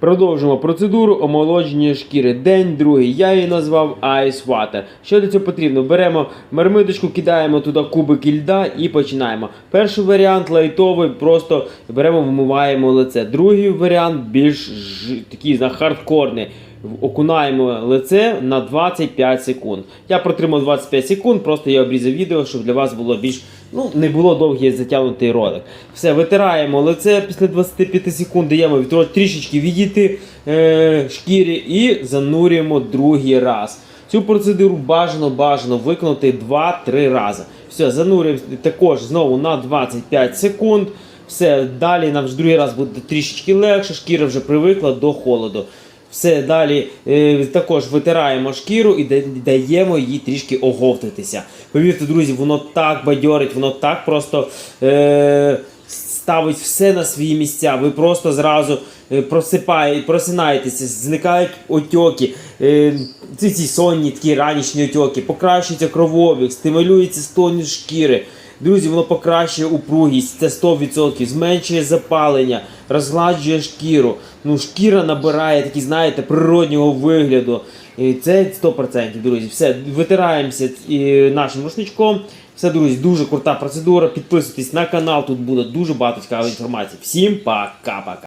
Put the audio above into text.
Продовжимо процедуру омолодження шкіри. День другий. Я її назвав Ice Water. Що для цього потрібно? Беремо мармиточку, кидаємо туди кубики льда і починаємо. Перший варіант лайтовий, просто беремо, вмиваємо лице. Другий варіант більш такий хардкорний. Окунаємо лице на 25 секунд. Я протримав 25 секунд, просто я обрізав відео, щоб для вас було більш. Ну, не було довгий затягнутий ролик. Все, витираємо лице після 25 секунд, даємо від- трішечки відійти е, шкірі і занурюємо другий раз. Цю процедуру бажано бажано виконати 2-3 рази. Все, занурюємо також знову на 25 секунд. Все, далі нам вже другий раз буде трішечки легше, шкіра вже привикла до холоду. Все, далі е, також витираємо шкіру і даємо їй трішки оговтатися. Повірте, друзі, воно так бадьорить, воно так просто е, ставить все на свої місця. Ви просто зразу е, просинаєтеся, зникають отьоки, ці, сонні такі ранішні отьоки, покращується кровообіг, стимулюється стон шкіри. Друзі, воно покращує упругість, це 100%, зменшує запалення, розгладжує шкіру. Ну, шкіра набирає такий, знаєте, природнього вигляду. І це 100%, друзі. Все, витираємося нашим рушничком. Все, друзі, дуже крута процедура. Підписуйтесь на канал, тут буде дуже багато цікавої інформації. Всім пока-пока.